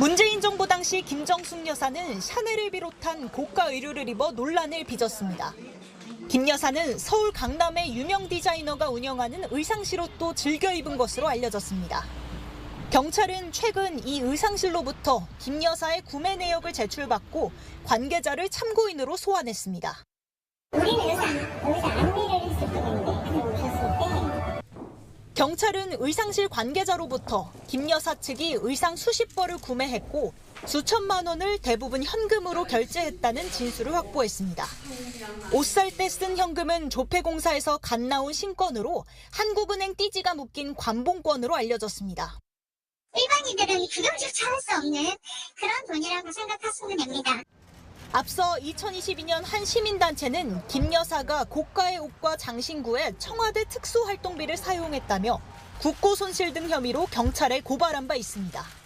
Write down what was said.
문재인 정부 당시 김정숙 여사는 샤넬을 비롯한 고가 의류를 입어 논란을 빚었습니다. 김 여사는 서울 강남의 유명 디자이너가 운영하는 의상실 옷도 즐겨 입은 것으로 알려졌습니다. 경찰은 최근 이 의상실로부터 김 여사의 구매 내역을 제출받고 관계자를 참고인으로 소환했습니다. 우리는 의사, 의사 경찰은 의상실 관계자로부터 김 여사 측이 의상 수십 벌을 구매했고 수천만 원을 대부분 현금으로 결제했다는 진술을 확보했습니다. 옷 살 때 쓴 현금은 조폐공사에서 갓 나온 신권으로 한국은행 띠지가 묶인 관봉권으로 알려졌습니다. 일반인들은 규정조차 할 수 없는 그런 돈이라고 생각하시면 됩니다. 앞서 2022년 한 시민단체는 김 여사가 고가의 옷과 장신구에 청와대 특수활동비를 사용했다며 국고 손실 등 혐의로 경찰에 고발한 바 있습니다.